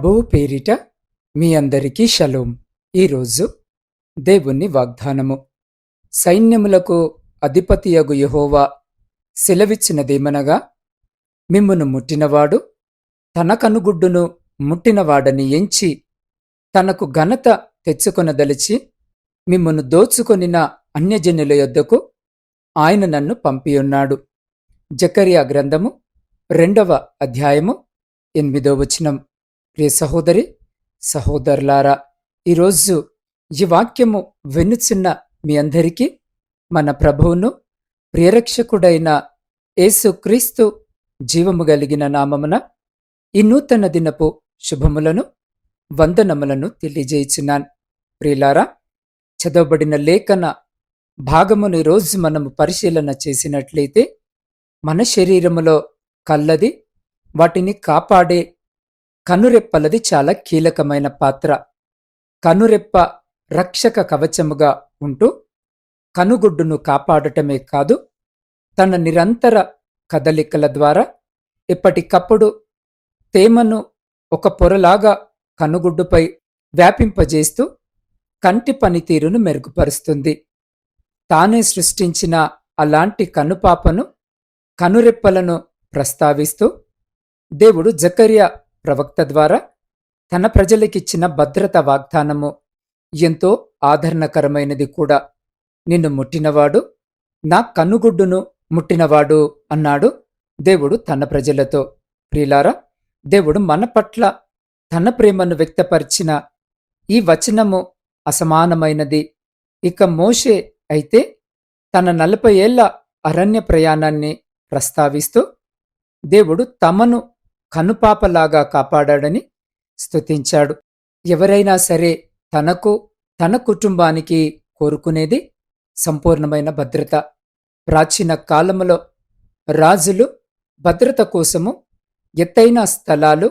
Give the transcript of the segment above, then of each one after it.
ప్రభువు పేరిట మీ అందరికీ షలోం. ఈరోజు దేవుని వాగ్దానము. సైన్యములకు అధిపతియగు యహోవా సెలవిచ్చినదేమనగా మిమ్మును ముట్టినవాడు తన కనుగుడ్డును ముట్టినవాడని ఎంచి తనకు ఘనత తెచ్చుకొనదలిచి మిమ్మును దోచుకొనిన అన్యజనుల యొద్దకు ఆయన నన్ను పంపియున్నాడు. జకరియా గ్రంథము రెండవ అధ్యాయము ఎనిమిదో వచనం. ప్రియ సహోదరి సహోదరులారా ఈరోజు ఈ వాక్యము వెన్నుచున్న మీ అందరికీ మన ప్రభువును ప్రియరక్షకుడైన యేసుక్రీస్తు జీవము కలిగిన నామమున ఈ నూతన దినపు శుభములను వందనములను తెలియజేయుచున్నాను. ప్రియులారా చదవబడిన లేఖన భాగమును ఈరోజు మనము పరిశీలన చేసినట్లయితే మన శరీరములో కల్లది వాటిని కాపాడే కనురెప్పలది చాలా కీలకమైన పాత్ర. కనురెప్ప రక్షక కవచముగా ఉంటూ కనుగుడ్డును కాపాడటమే కాదు తన నిరంతర కదలికల ద్వారా ఎప్పటికప్పుడు తేమను ఒక పొరలాగా కనుగుడ్డుపై వ్యాపింపజేస్తూ కంటి పనితీరును మెరుగుపరుస్తుంది. తానే సృష్టించిన అలాంటి కనుపాపను కనురెప్పలను ప్రస్తావిస్తూ దేవుడు జకర్యా ప్రవక్త ద్వారా తన ప్రజలకిచ్చిన భద్రత వాగ్దానము ఎంతో ఆదరణకరమైనది కూడా. నిన్ను ముట్టినవాడు నా కన్నుగుడ్డును ముట్టినవాడు అన్నాడు దేవుడు తన ప్రజలతో. ప్రియులారా దేవుడు మన పట్ల తన ప్రేమను వ్యక్తపరిచిన ఈ వచనము అసమానమైనది. ఇక మోషే అయితే తన నలభై ఏళ్ళ అరణ్య ప్రయాణాన్ని ప్రస్తావిస్తూ దేవుడు తమను కనుపాపలాగా కాపాడాడని స్తుతించాడు. ఎవరైనా సరే తనకు తన కుటుంబానికి కోరుకునేది సంపూర్ణమైన భద్రత. ప్రాచీన కాలములో రాజులు భద్రత కోసము ఎత్తైన స్థలాలు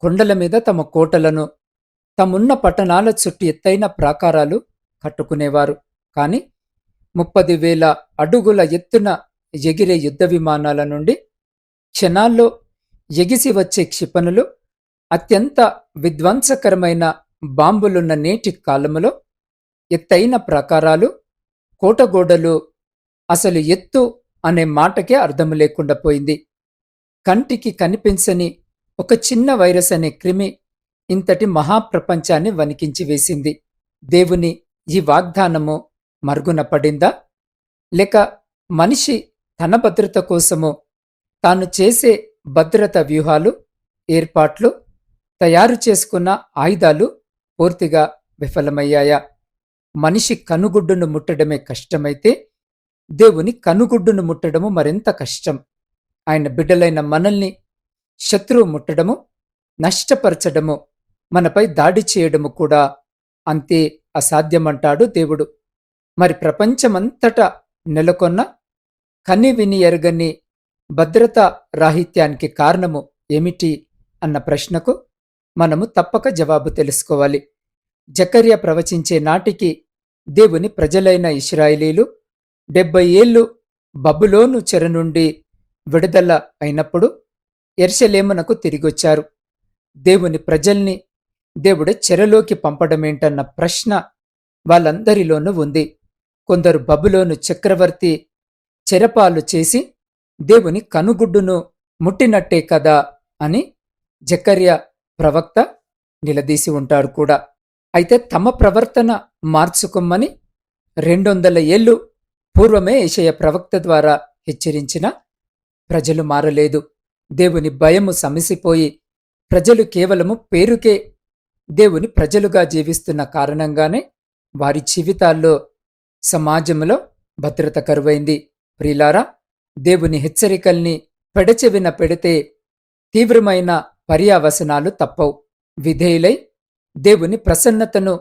కొండల మీద తమ కోటలను తమున్న పట్టణాల చుట్టూ ఎత్తైన ప్రాకారాలు కట్టుకునేవారు. కాని ముప్పది వేల అడుగుల ఎత్తున ఎగిరే యుద్ధ విమానాల నుండి క్షణాల్లో ఎగిసి వచ్చే క్షిపణులు అత్యంత విధ్వంసకరమైన బాంబులున్న నేటి కాలములో ఎత్తైన ప్రాకారాలు కోటగోడలు అసలు ఎత్తు అనే మాటకే అర్థం లేకుండా పోయింది. కంటికి కనిపించని ఒక చిన్న వైరస్ అనే క్రిమి ఇంతటి మహాప్రపంచాన్ని వణికించి వేసింది. దేవుని ఈ వాగ్దానము మరుగున పడిందా? లేక మనిషి తన భద్రత కోసము తాను చేసే భద్రత వ్యూహాలు ఏర్పాట్లు తయారు చేసుకున్న ఆయుధాలు పూర్తిగా విఫలమయ్యాయా? మనిషి కనుగుడ్డును ముట్టడమే కష్టమైతే దేవుని కనుగుడ్డును ముట్టడము మరింత కష్టం. ఆయన బిడ్డలైన మనల్ని శత్రువు ముట్టడము నష్టపరచడము మనపై దాడి చేయడము కూడా అంతే అసాధ్యమంటాడు దేవుడు. మరి ప్రపంచమంతటా నెలకొన్న కని విని ఎరగని భద్రతా రాహిత్యానికి కారణము ఏమిటి అన్న ప్రశ్నకు మనము తప్పక జవాబు తెలుసుకోవాలి. జకర్య ప్రవచించే నాటికి దేవుని ప్రజలైన ఇస్రాయిలీలు డెబ్బై ఏళ్ళు బబులోను చెర నుండి విడుదల అయినప్పుడు ఎర్షలేమునకు తిరిగొచ్చారు. దేవుని ప్రజల్ని దేవుడు చెరలోకి పంపడమేంటన్న ప్రశ్న వాళ్ళందరిలోనూ ఉంది. కొందరు బబులోను చక్రవర్తి చెరపాలు చేసి దేవుని కనుగుడ్డును ముట్టినట్టే కదా అని జకర్య ప్రవక్త నిలదీసి ఉంటాడు కూడా. అయితే తమ ప్రవర్తన మార్చుకోమని రెండొందల ఏళ్ళు పూర్వమే ఏషయ ప్రవక్త ద్వారా హెచ్చరించిన ప్రజలు మారలేదు. దేవుని భయము సమసిపోయి ప్రజలు కేవలము పేరుకే దేవుని ప్రజలుగా జీవిస్తున్న కారణంగానే వారి జీవితాల్లో సమాజంలో భద్రత కరువైంది. ప్రిలారా దేవుని హెచ్చరికల్ని పెడచెవిన పెడితే తీవ్రమైన పర్యావసనాలు తప్పవు. విధేయులై దేవుని ప్రసన్నతను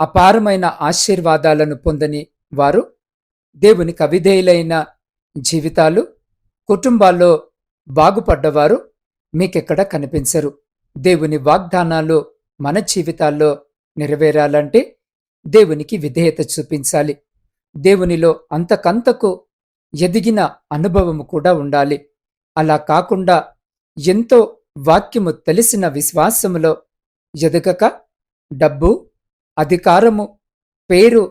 అపారమైన ఆశీర్వాదాలను పొందని వారు దేవునికి అవిధేయులైన జీవితాలు కుటుంబాల్లో బాగుపడ్డవారు మీకెక్కడ కనిపించరు. దేవుని వాగ్దానాలు మన జీవితాల్లో నెరవేరాలంటే దేవునికి విధేయత చూపించాలి. దేవునిలో అంతకంతకు ఎదిగిన అనుభవము కూడా ఉండాలి. అలా కాకుండా ఎంతో వాక్యము తెలిసిన విశ్వాసములో ఎదగక డబ్బు అధికారము పేరు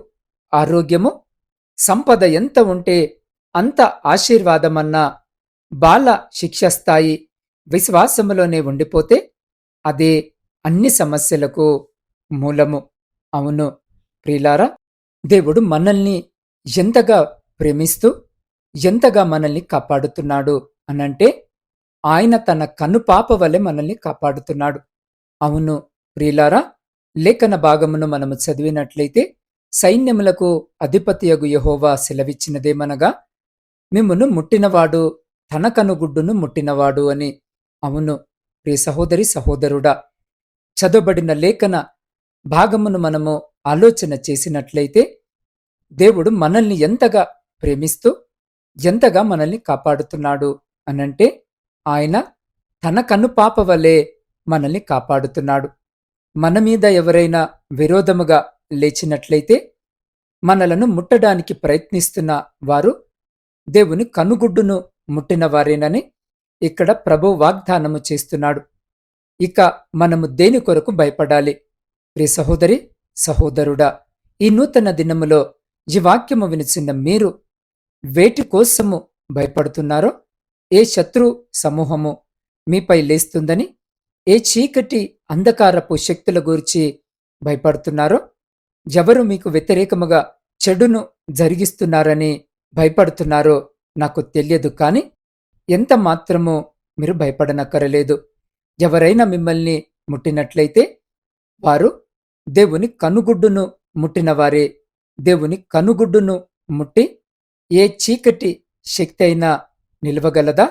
ఆరోగ్యము సంపద ఎంత ఉంటే అంత ఆశీర్వాదమన్న బాల శిక్షస్థాయి విశ్వాసములోనే ఉండిపోతే అదే అన్ని సమస్యలకు మూలము. అవును ప్రియులారా దేవుడు మనల్ని ఎంతగా ప్రేమిస్తూ ఎంతగా మనల్ని కాపాడుతున్నాడు అనంటే ఆయన తన కనుపాప వలె మనల్ని కాపాడుతున్నాడు. అవును ప్రియులారా లేఖన భాగమును మనము చదివినట్లయితే సైన్యములకు అధిపతియగు యహోవా సెలవిచ్చినదేమనగా మిమ్మును ముట్టినవాడు తన కనుగుడ్డును ముట్టినవాడు అని. అవును ప్రియ సహోదరి సహోదరుడా చదవబడిన లేఖన భాగమును మనము ఆలోచన చేసినట్లయితే దేవుడు మనల్ని ఎంతగా ప్రేమిస్తూ ఎంతగా మనల్ని కాపాడుతున్నాడు అనంటే ఆయన తన కనుపాప వలె మనల్ని కాపాడుతున్నాడు. మన మీద ఎవరైనా విరోధముగా లేచినట్లయితే మనలను ముట్టడానికి ప్రయత్నిస్తున్న వారు దేవుని కనుగుడ్డును ముట్టిన వారేనని ఇక్కడ ప్రభు వాగ్దానము చేస్తున్నాడు. ఇక మనము దేని కొరకు భయపడాలి? ప్రియ సహోదరి సహోదరుడా ఈ నూతన దినములో ఈ వాక్యము వినిచిన మీరు వేటి కోసము భయపడుతున్నారో? ఏ శత్రు సమూహము మీపై లేస్తుందని? ఏ చీకటి అంధకారపు శక్తుల గురించి భయపడుతున్నారో? ఎవరు మీకు వ్యతిరేకముగా చెడును జరిగిస్తున్నారని భయపడుతున్నారో నాకు తెలియదు కాని ఎంత మాత్రమో మీరు భయపడనక్కరలేదు. ఎవరైనా మిమ్మల్ని ముట్టినట్లయితే వారు దేవుని కనుగుడ్డును ముట్టినవారే. దేవుని కనుగుడ్డును ముట్టి ఏ చీకటి శక్తి అయినా నిలవగలదా?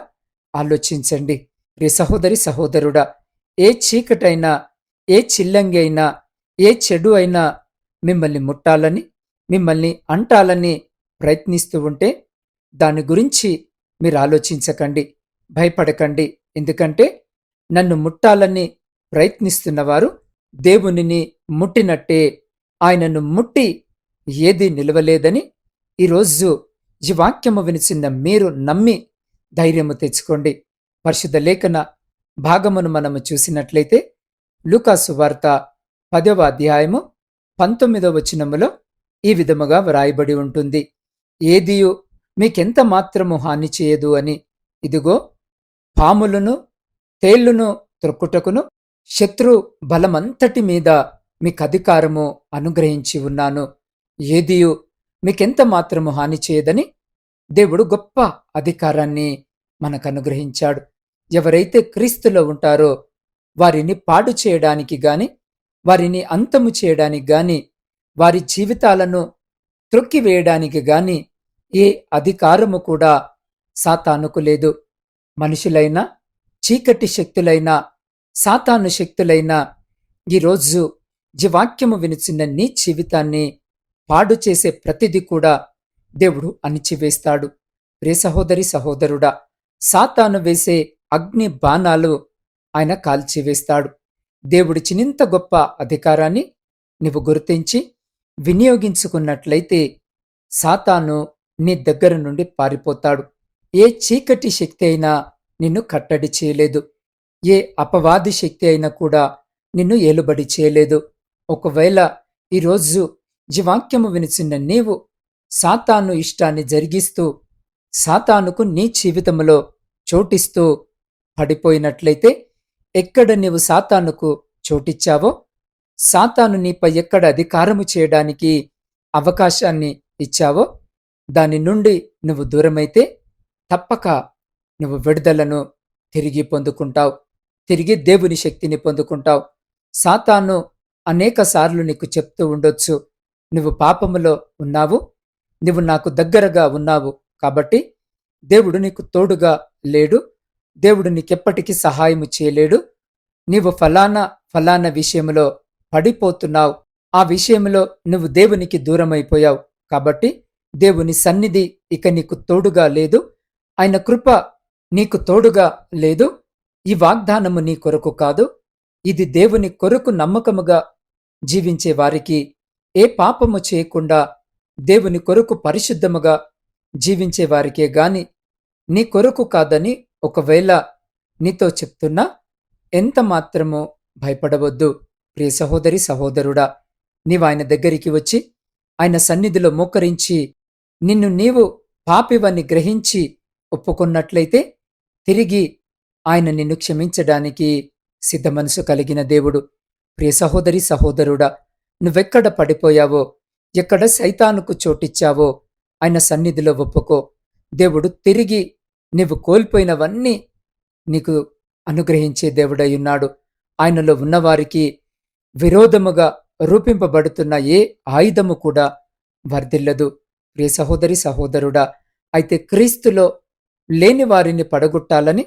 ఆలోచించండి. రే సహోదరి సహోదరుడా ఏ చీకటైనా ఏ చిల్లంగి అయినా ఏ చెడు అయినా మిమ్మల్ని ముట్టాలని మిమ్మల్ని అంటాలని ప్రయత్నిస్తూ ఉంటే దాని గురించి మీరు ఆలోచించకండి భయపడకండి. ఎందుకంటే నన్ను ముట్టాలని ప్రయత్నిస్తున్నవారు దేవునిని ముట్టినట్టే. ఆయనను ముట్టి ఏదీ నిలవలేదని ఈరోజు ఈ వాక్యము వినిచిన మీరు నమ్మి ధైర్యము తెచ్చుకోండి. పరిశుద్ధ లేఖన భాగమును మనము చూసినట్లయితే లూకాసు వార్త పదవ అధ్యాయము పంతొమ్మిదవ వచనములో ఈ విధముగా వ్రాయబడి ఉంటుంది. ఏదియు మీకెంత మాత్రము హాని చేయదు అని ఇదిగో పాములను తేళ్ళును త్రొక్కుటకును శత్రు బలమంతటి మీద మీకు అధికారము అనుగ్రహించి ఉన్నాను. ఏదియు మీకెంత మాత్రము హాని చేయదని దేవుడు గొప్ప అధికారాన్ని మనకు అనుగ్రహించాడు ఎవరైతే క్రీస్తులో ఉంటారో వారిని పాడు చేయడానికి గాని వారిని అంతము చేయడానికి గాని వారి జీవితాలను త్రొక్కివేయడానికి గాని ఏ అధికారము కూడా సాతానుకు లేదు. మనుషులైనా చీకటి శక్తులైనా సాతాను శక్తులైనా ఈరోజు జీవాక్యము వినిచిన నీ జీవితాన్ని పాడు చేసే ప్రతిది కూడా దేవుడు అణిచివేస్తాడు. రే సహోదరి సహోదరుడా సాతాను వేసే అగ్ని బాణాలు ఆయన కాల్చివేస్తాడు. దేవుడి చినింత గొప్ప అధికారాన్ని నువ్వు గుర్తించి వినియోగించుకున్నట్లయితే సాతాను నీ దగ్గర నుండి పారిపోతాడు. ఏ చీకటి శక్తి అయినా నిన్ను కట్టడి చేయలేదు. ఏ అపవాది శక్తి అయినా కూడా నిన్ను ఏలుబడి చేయలేదు. ఒకవేళ ఈరోజు జీవాక్యము వినిచిన నీవు సాతాను ఇష్టాన్ని జరిగిస్తూ సాతానుకు నీ జీవితంలో చోటిస్తూ పడిపోయినట్లయితే ఎక్కడ నీవు సాతానుకు చోటిచ్చావో సాతాను నీపై ఎక్కడ అధికారము చేయడానికి అవకాశాన్ని ఇచ్చావో దాని నుండి నువ్వు దూరమైతే తప్పక నువ్వు విడుదలను తిరిగి పొందుకుంటావు తిరిగి దేవుని శక్తిని పొందుకుంటావు. సాతాను అనేక సార్లు నీకు చెప్తూ ఉండొచ్చు. నువ్వు పాపములో ఉన్నావు నువ్వు నాకు దగ్గరగా ఉన్నావు కాబట్టి దేవుడు నీకు తోడుగా లేడు దేవుడు నీకెప్పటికీ సహాయము చేయలేడు. నీవు ఫలానా ఫలానా విషయంలో పడిపోతున్నావు. ఆ విషయంలో నువ్వు దేవునికి దూరమైపోయావు కాబట్టి దేవుని సన్నిధి ఇక నీకు తోడుగా లేదు. ఆయన కృప నీకు తోడుగా లేదు. ఈ వాగ్దానము నీ కొరకు కాదు. ఇది దేవుని కొరకు నమ్మకముగా జీవించే వారికి ఏ పాపము చేయకుండా దేవుని కొరకు పరిశుద్ధముగా జీవించే వారికే గాని నీ కొరకు కాదని ఒకవేళ నీతో చెప్తున్నా ఎంత మాత్రమో భయపడవద్దు. ప్రియ సహోదరి సహోదరుడా నీవాయన దగ్గరికి వచ్చి ఆయన సన్నిధిలో మోకరించి నిన్ను నీవు పాపివని గ్రహించి ఒప్పుకున్నట్లయితే తిరిగి ఆయన నిన్ను క్షమించడానికి సిద్ధ మనసు కలిగిన దేవుడు. ప్రియ సహోదరి సహోదరుడా నువ్వెక్కడ పడిపోయావో? ఎక్కడ సైతానుకు చోటిచ్చావో? ఆయన సన్నిధిలో ఒప్పుకో. దేవుడు తిరిగి నీవు కోల్పోయినవన్నీ నీకు అనుగ్రహించే దేవుడై ఉన్నాడు. ఆయనలో ఉన్నవారికి విరోధముగా రూపింపబడుతున్న ఏ ఆయుధము కూడా వర్ధిల్లదు. ప్రియ సహోదరి సహోదరుడా అయితే క్రీస్తులో లేని వారిని పడగొట్టాలని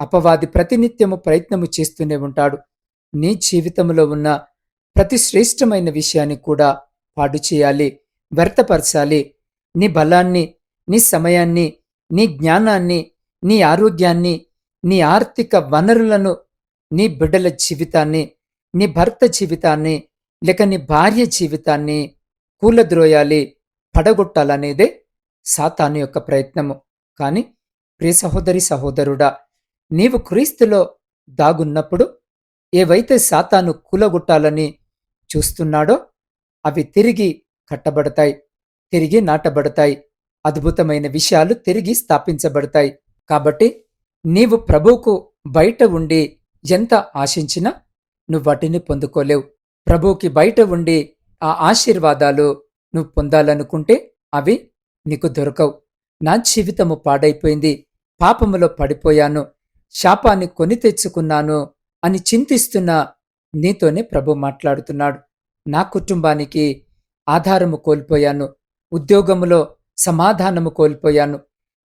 అపవాది ప్రతినిత్యము ప్రయత్నము చేస్తూనే ఉంటాడు. నీ జీవితంలో ఉన్న ప్రతి శ్రేష్టమైన విషయాన్ని కూడా పాడు చేయాలి వ్యర్థపరచాలి. నీ బలాన్ని నీ సమయాన్ని నీ జ్ఞానాన్ని నీ ఆరోగ్యాన్ని నీ ఆర్థిక వనరులను నీ బిడ్డల జీవితాన్ని నీ భర్త జీవితాన్ని లేక నీ భార్య జీవితాన్ని కూలద్రోయాలి పడగొట్టాలనేదే సాతాను యొక్క ప్రయత్నము. కానీ ప్రియ సహోదరి సహోదరుడా నీవు క్రీస్తులో దాగున్నప్పుడు ఏవైతే సాతాను కూలగొట్టాలని చూస్తున్నాడో అవి తిరిగి కట్టబడతాయి తిరిగి నాటబడతాయి. అద్భుతమైన విషయాలు తిరిగి స్థాపించబడతాయి. కాబట్టి నీవు ప్రభువుకు బయట ఉండి ఎంత ఆశించినా నువ్వు వాటిని పొందుకోలేవు. ప్రభువుకి బయట ఉండి ఆ ఆశీర్వాదాలు నువ్వు పొందాలనుకుంటే అవి నీకు దొరకవు. నా జీవితము పాడైపోయింది పాపములో పడిపోయాను శాపాన్ని కొని తెచ్చుకున్నాను అని చింతిస్తున్న నీతోనే ప్రభు మాట్లాడుతున్నాడు. నా కుటుంబానికి ఆధారము కోల్పోయాను. ఉద్యోగములో సమాధానము కోల్పోయాను.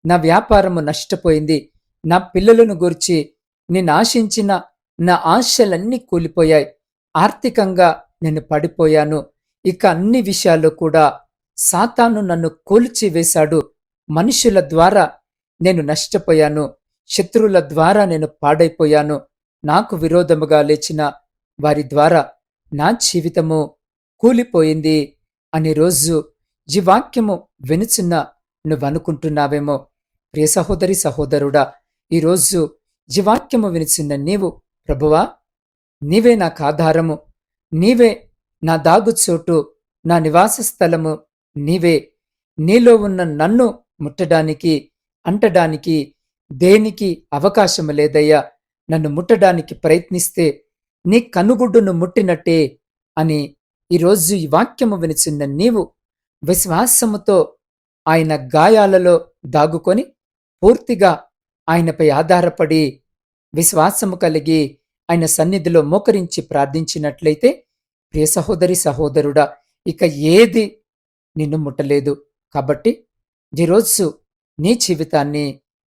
నా వ్యాపారము నష్టపోయింది. నా పిల్లలను గురించి నేను ఆశించిన నా ఆశలన్నీ కూలిపోయాయి. ఆర్థికంగా నేను పడిపోయాను. ఇక అన్ని విషయాల్లో కూడా సాతాను నన్ను కూల్చివేశాడు. మనుషుల ద్వారా నేను నష్టపోయాను. శత్రువుల ద్వారా నేను పాడైపోయాను. నాకు విరోధముగా లేచిన వారి ద్వారా నా జీవితము కూలిపోయింది అనే రోజు ఈ వాక్యము వినుచున్న నువ్వనుకుంటున్నావేమో? ప్రియ సహోదరి సహోదరుడా ఈరోజు ఈ వాక్యము వినిచిన్న నీవు ప్రభువా నీవే నాకు ఆధారము నీవే నా దాగుచోటు నా నివాస స్థలము నీవే నీలో ఉన్న నన్ను ముట్టడానికి అంటడానికి దేనికి అవకాశము లేదయ్యా? నన్ను ముట్టడానికి ప్రయత్నిస్తే నీ కనుగుడ్డును ముట్టినట్టే అని ఈరోజు ఈ వాక్యము వినిచిన్న నీవు విశ్వాసముతో ఆయన గాయాలలో దాగుకొని పూర్తిగా ఆయనపై ఆధారపడి విశ్వాసము కలిగి ఆయన సన్నిధిలో మోకరించి ప్రార్థించినట్లయితే ప్రియ సహోదరి సహోదరుడా ఇక ఏది నిన్ను ముట్టలేదు. కాబట్టి ఈరోజు నీ జీవితాన్ని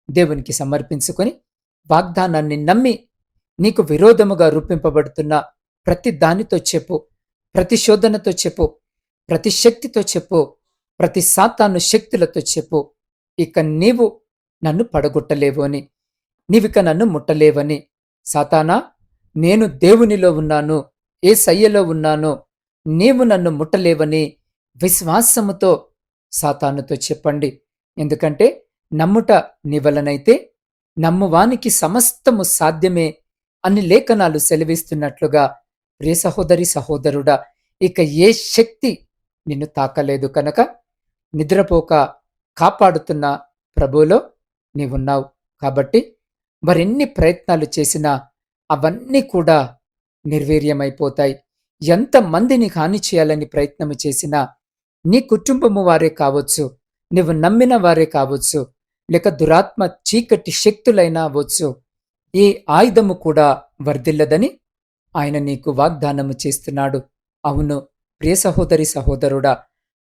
దేవునికి సమర్పించుకొని వాగ్దానాన్ని నమ్మి నీకు విరోధముగా రూపింపబడుతున్న ప్రతి దానితో చెప్పు ప్రతి శోధనతో చెప్పు ప్రతి శక్తితో చెప్పు ప్రతి సాతాను శక్తులతో చెప్పు. ఇక నీవు నన్ను పడగొట్టలేవు అని నీవిక నన్ను ముట్టలేవని సాతానా నేను దేవునిలో ఉన్నాను ఏ సయ్యలో ఉన్నానో నీవు నన్ను ముట్టలేవని విశ్వాసముతో సాతానుతో చెప్పండి. ఎందుకంటే నమ్ముట నీ వలనైతే నమ్మువానికి సమస్తము సాధ్యమే అన్ని లేఖనాలు సెలవిస్తున్నట్లుగా ప్రియ సహోదరి సహోదరుడా ఇక ఏ శక్తి నిన్ను తాకలేదు కనుక? నిద్రపోక కాపాడుతున్న ప్రభువులో నీవున్నావు. కాబట్టి మరెన్ని ప్రయత్నాలు చేసినా అవన్నీ కూడా నిర్వీర్యమైపోతాయి. ఎంతమందిని హాని చేయాలని ప్రయత్నం చేసినా నీ కుటుంబము వారే కావచ్చు నువ్వు నమ్మిన వారే కావచ్చు లేక దురాత్మ చీకటి శక్తులైనా అవ్వచ్చు ఈ ఆయుధము కూడా వర్ధిల్లదని ఆయన నీకు వాగ్దానము చేస్తున్నాడు. అవును ప్రియ సహోదరి సహోదరుడా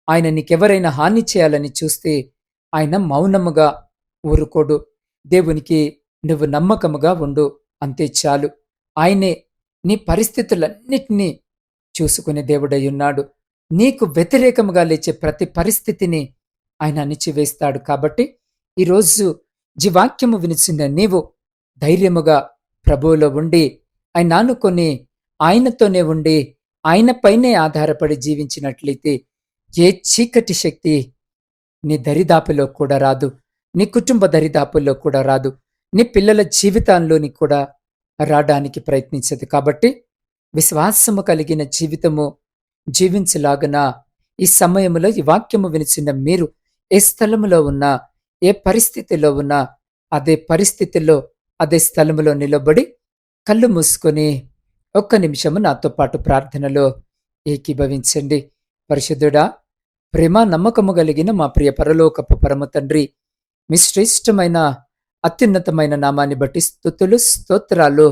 ఆయన నీకెవరైనా హాని చేయాలని చూస్తే ఆయన మౌనముగా ఊరుకోడు. దేవునికి నువ్వు నమ్మకముగా ఉండు అంతే చాలు. ఆయనే నీ పరిస్థితులన్నిటినీ చూసుకునే దేవుడై ఉన్నాడు. నీకు వ్యతిరేకముగా లేచే ప్రతి పరిస్థితిని ఆయన అణిచివేస్తాడు కాబట్టి ఈరోజు జీవాక్యము వినిచిన నీవు ధైర్యముగా ప్రభువులో ఉండి ఆయన ఆనుకొని ఆయనతోనే ఉండి ఆయనపైనే ఆధారపడి జీవించినట్లయితే ఏ చీకటి శక్తి నీ దరిదాపులో కూడా రాదు నీ కుటుంబ దరిదాపుల్లో కూడా రాదు నీ పిల్లల జీవితాల్లోని కూడా రావడానికి ప్రయత్నించదు. కాబట్టి విశ్వాసము కలిగిన జీవితము జీవించలాగున ఈ సమయంలో ఈ వాక్యము వినిచిన మీరు ఏ స్థలములో ఉన్నా ఏ పరిస్థితిలో ఉన్నా అదే పరిస్థితిలో అదే స్థలములో నిలబడి కళ్ళు మూసుకొని ఒక్క నిమిషము నాతో పాటు ప్రార్థనలో ఏకీభవించండి. పరిశుద్ధుడా ప్రేమ నమ్మకము కలిగిన మా ప్రియ పరలోకపు పరమ తండ్రి మీ శ్రేష్టమైన అత్యున్నతమైన నామాన్ని బట్టి స్థుతులు స్తోత్రాలు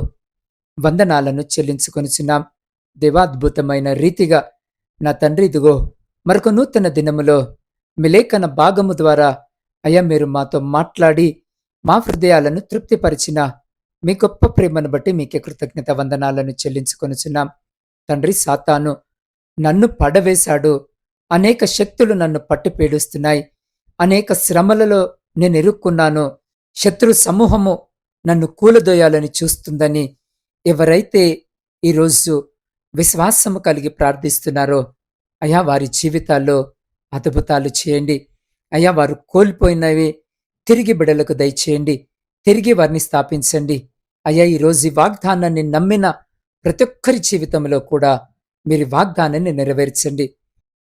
వందనాలను చెల్లించుకొనిచున్నాం. దేవాద్భుతమైన రీతిగా నా తండ్రి ఇదిగో మరొక నూతన దినములో మిలేఖన భాగము ద్వారా అయ్యా మీరు మాతో మాట్లాడి మా హృదయాలను తృప్తిపరిచిన మీ గొప్ప ప్రేమను బట్టి మీకే కృతజ్ఞత వందనాలను చెల్లించుకొనిచున్నాం. తండ్రి సాతాను నన్ను పడవేశాడు. అనేక శక్తులు నన్ను పట్టి పీడిస్తున్నాయి. అనేక శ్రమలలో నేను ఇరుక్కున్నాను శత్రు సమూహము నన్ను కూలదోయాలని చూస్తుందని ఎవరైతే ఈరోజు విశ్వాసము కలిగి ప్రార్థిస్తున్నారో అయా వారి జీవితాల్లో అద్భుతాలు చేయండి. అయ్యా వారు కోల్పోయినవి తిరిగి బిడలకు దయచేయండి తిరిగి వారిని స్థాపించండి. అయ్యా ఈరోజు ఈ వాగ్దానాన్ని నమ్మిన ప్రతి ఒక్కరి జీవితంలో కూడా మీరు వాగ్దానాన్ని నెరవేర్చండి.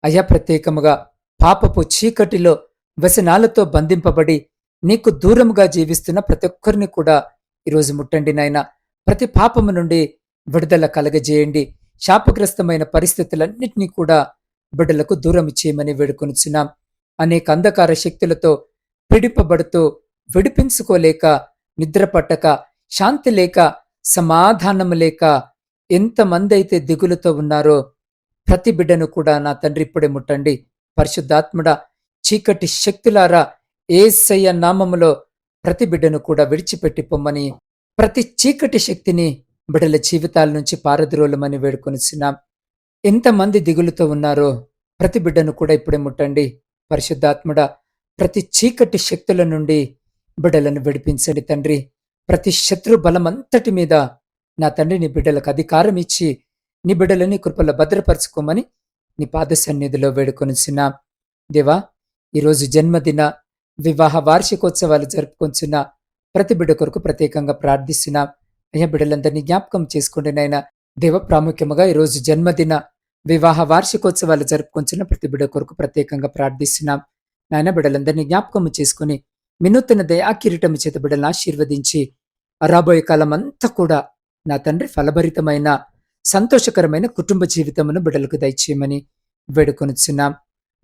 అయ్యా ప్రత్యేకముగా పాపపు చీకటిలో వ్యసనాలతో బంధింపబడి నీకు దూరముగా జీవిస్తున్న ప్రతి ఒక్కరిని కూడా ఈరోజు ముట్టండి నాయన. ప్రతి పాపము నుండి విడుదల కలగజేయండి. శాపగ్రస్తమైన పరిస్థితులన్నింటినీ కూడా బిడ్డలకు దూరం చేయమని వేడుకొనిచున్నాం. అనేక అంధకార శక్తులతో పిడిపబడుతూ విడిపించుకోలేక నిద్రపట్టక శాంతి లేక సమాధానము లేక ఎంతమంది అయితే ఉన్నారో ప్రతి బిడ్డను కూడా నా తండ్రి ఇప్పుడే ముట్టండి. పరిశుద్ధాత్ముడ చీకటి శక్తులారా ఏసయ్య నామములో ప్రతి బిడ్డను కూడా విడిచిపెట్టి పొమ్మని ప్రతి చీకటి శక్తిని బిడ్డల జీవితాల నుంచి పారద్రోలమని వేడుకొనిచున్నాం. ఎంతమంది దిగులుతో ఉన్నారో ప్రతి బిడ్డను కూడా ఇప్పుడే ముట్టండి. పరిశుద్ధాత్ముడ ప్రతి చీకటి శక్తుల నుండి బిడ్డలను విడిపించండి తండ్రి. ప్రతి శత్రు బలమంతటి మీద నా తండ్రి నీ బిడ్డలకు అధికారం ఇచ్చి నీ బిడ్డలని కృపలో భద్రపరచుకోమని నీ పాద సన్నిధిలో వేడుకొనిచున్నా. దేవా ఈరోజు జన్మదిన వివాహ వార్షికోత్సవాలు జరుపుకొంచున్న ప్రతి బిడ్డ కొరకు ప్రత్యేకంగా ప్రార్థిస్తున్నా. అయ్యా బిడ్డలందరినీ జ్ఞాపకం చేసుకోండి నాయన. దేవ ప్రాముఖ్యముగా ఈరోజు జన్మదిన వివాహ వార్షికోత్సవాలు జరుపుకొంచున్న ప్రతి బిడ్డ కొరకు ప్రత్యేకంగా ప్రార్థిస్తున్నాం. నాయన బిడ్డలందరినీ జ్ఞాపకం చేసుకుని వినూతన దయా కిరీటము చేత బిడ్డలను ఆశీర్వదించి రాబోయే కాలం అంతా కూడా నా తండ్రి ఫలభరితమైన సంతోషకరమైన కుటుంబ జీవితమును బిడ్డలకు దయచేయమని వేడుకొనిచున్నాం.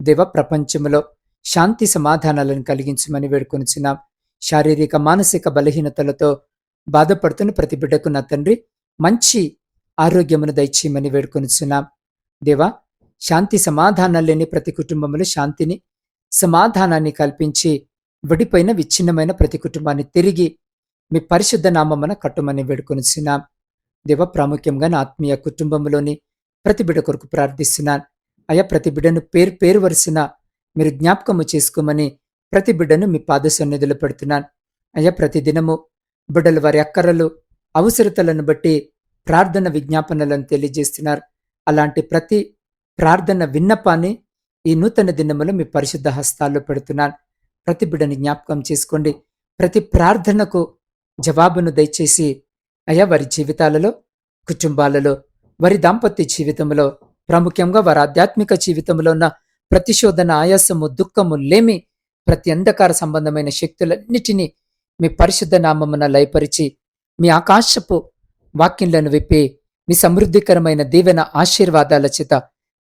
దేవ ప్రపంచంలో శాంతి సమాధానాలను కలిగించమని వేడుకొనిచున్నాం. శారీరక మానసిక బలహీనతలతో బాధపడుతున్న ప్రతి బిడ్డకు నా తండ్రి మంచి ఆరోగ్యమును దయచేయమని వేడుకొనిచున్నాం. దేవా శాంతి సమాధానాలు లేని ప్రతి కుటుంబంలో శాంతిని సమాధానాన్ని కల్పించి విడిపోయిన విచ్ఛిన్నమైన ప్రతి కుటుంబాన్ని తిరిగి మీ పరిశుద్ధ నామమున కట్టుమని వేడుకొనిచున్నాం. దేవ ప్రాముఖ్యంగా నా ఆత్మీయ కుటుంబంలోని ప్రతి బిడ కొరకు ప్రార్థిస్తున్నాను. అయా ప్రతి బిడ్డను పేరు పేరు వరుసన మీరు జ్ఞాపకము చేసుకోమని ప్రతి బిడ్డను మీ పాద సన్నిధిలో పెడుతున్నాను. అయ్యా ప్రతిదినము బిడ్డలు వారి అక్కరలు అవసరతలను బట్టి ప్రార్థన విజ్ఞాపనలను తెలియజేస్తున్నారు. అలాంటి ప్రతి ప్రార్థన విన్నపాన్ని ఈ నూతన దినములు మీ పరిశుద్ధ హస్తాల్లో పెడుతున్నాను. ప్రతి బిడ్డని జ్ఞాపకం చేసుకోండి. ప్రతి ప్రార్థనకు జవాబును దయచేసి అయ్యా వారి జీవితాలలో కుటుంబాలలో వారి దాంపత్య జీవితంలో ప్రాముఖ్యంగా వారి ఆధ్యాత్మిక జీవితంలో ఉన్న ప్రతిశోధన ఆయాసము దుఃఖము లేమి ప్రతి అంధకార సంబంధమైన శక్తులన్నిటినీ మీ పరిశుద్ధ నామమున లయపరిచి మీ ఆకాశపు వాక్యంలను విప్పి మీ సమృద్ధికరమైన దీవెన ఆశీర్వాదాల చేత